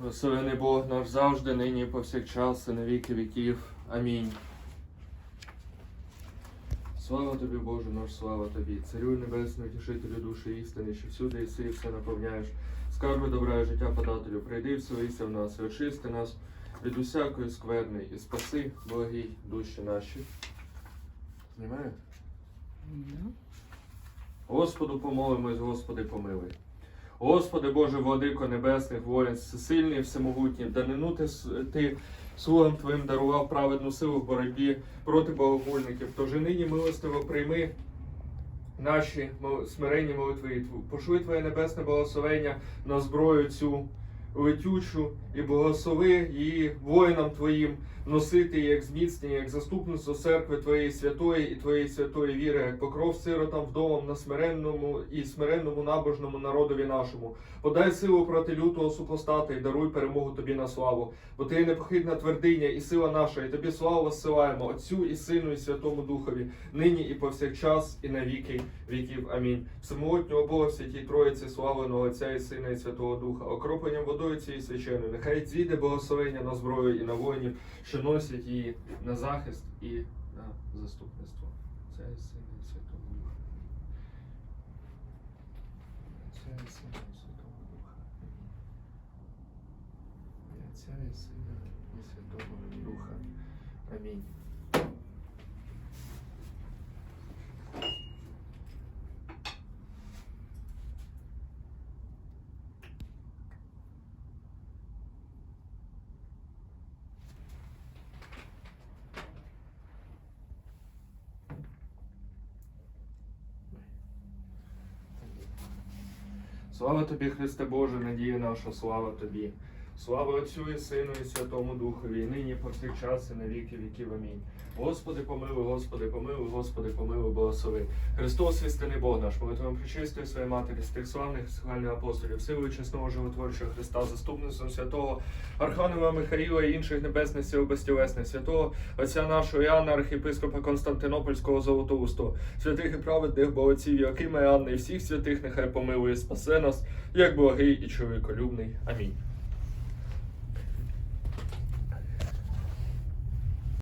Благословений Бог наш завжди, нині і повсякчас, і на віки віків. Амінь. Слава тобі, Боже наш, слава тобі, Царю Небесний, утішителю душі істини, що всюди іси і все наповняєш. Скарби добра і життя подателю, прийди вселися в нас і очисти нас від усякої скверни і спаси, благі душі наші. Знімаєте? Господу помолимось, Господи, помилуй. Господи Боже, владико небесних, воїн, всесильний, всемогутній, данину ти, ти слугам Твоїм дарував праведну силу в боротьбі проти богохульників. Тож і нині милостиво прийми наші смирені молитви. Пошли Твоє небесне благословення на зброю цю летючу і благослови її воїнам Твоїм носити як зміцнення, як заступництво церкви Твоєї святої і Твоєї святої віри, як покров сиротам вдовам на смиренному і смиренному набожному народові нашому. Подай силу проти лютого супостата і даруй перемогу тобі на славу. Бо ти непохитна твердиня і сила наша, і тобі славу розсилаємо Отцю і Сину, і Святому Духові, нині і повсякчас, і на віки віків. Амінь. Всемогутнього Бога святій Троїці, славленого Отця і Сина, і Святого Духа, окропленням водою цієї свяченої, нехай зійде благословення на зброю і на воїнів, що носять її на захист і на заступництво. Сина, і Святого Духа. Сина, і Святого Духа. Сина, і Святого Духа. Амінь. Слава тобі, Христе Боже, надія наша, слава тобі. Слава Отцю і Сину, і Святому Духові, і нині, повсякчас, і на віки віків. Амінь. Господи, помилуй, Господи, помилуй, Господи, помилуй, благослови. Христос, істинний Бог наш, молитвам причистої своєї матері, з славних схвальних апостолів, силою чесного животворчого Христа, заступництвом святого Архангела Михаїла і інших небесних сил безтілесних, святого Отця нашого Іоанна, архіпископа Константинопольського Золотоустого, святих і праведних богоців Якима Анни, і всіх святих нехай помилує, спасе нас, як благий і чоловіколюбний. Амінь.